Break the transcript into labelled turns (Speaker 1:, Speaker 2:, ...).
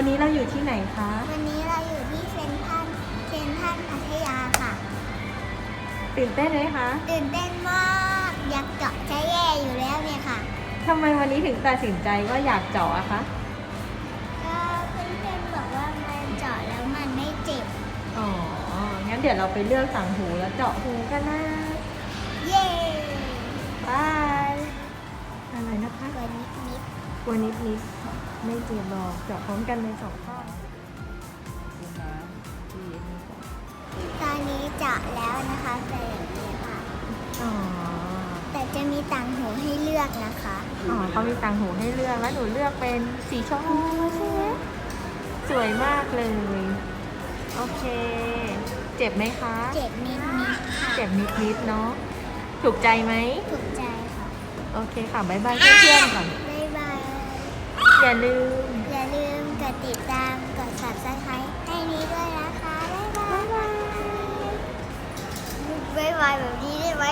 Speaker 1: วันนี้เราอยู่ที่ไหนคะ
Speaker 2: วันนี้เราอยู่ที่เซนทรัลเซนทรัลพัทยาค่ะ
Speaker 1: ตื่นเต้นไหมคะ
Speaker 2: ตื่นเต้นมากอยากเจาะใจแย่อยู่แล้วเนี่ยค่ะ
Speaker 1: ทำไมวันนี้ถึงตัดสินใจว่าอยากเจาะอะคะ
Speaker 2: ก็เพื่อนๆบอกว่ามันเจาะแล้วมันไม่เจ็บ
Speaker 1: อ๋อ งั้นเดี๋ยวเราไปเลือกต่างหูแล้วเจาะหูกันนะ
Speaker 2: เย้
Speaker 1: บายอะไรนะคะ
Speaker 2: กว่านิดนิด
Speaker 1: กลัวนิดนิดไม่ เจ็บหรอกเจาะพร้อมกันในสองข้าง
Speaker 2: ตอนนี้เจาะแล้วนะคะแต่อย่างนี้ค่ะ
Speaker 1: อ๋อ
Speaker 2: แต่จะมีต่างหูให้เลือกนะคะ
Speaker 1: อ๋อเขามีต่างหูให้เลือกแล้วหนูเลือกเป็นสีชมพูใช่ไหมสวยมากเลย โอเค เจ็บไหมคะ
Speaker 2: เจ็บนิดนิดค่ะ
Speaker 1: เจ็บนิดนิดๆเนาะ ถูกใจไหม
Speaker 2: ถูกใจค่ะ
Speaker 1: โอเคค่ะ บ๊ายบายเพื่อนๆก่อน
Speaker 2: บ๊ายบาย
Speaker 1: อย่าลืม
Speaker 2: อย่าลืมกดติดตาม กด subscribe ให้นี้ด้วยนะคะ บ๊ายบาย บ๊ายบายแบบนี้ได้ไหม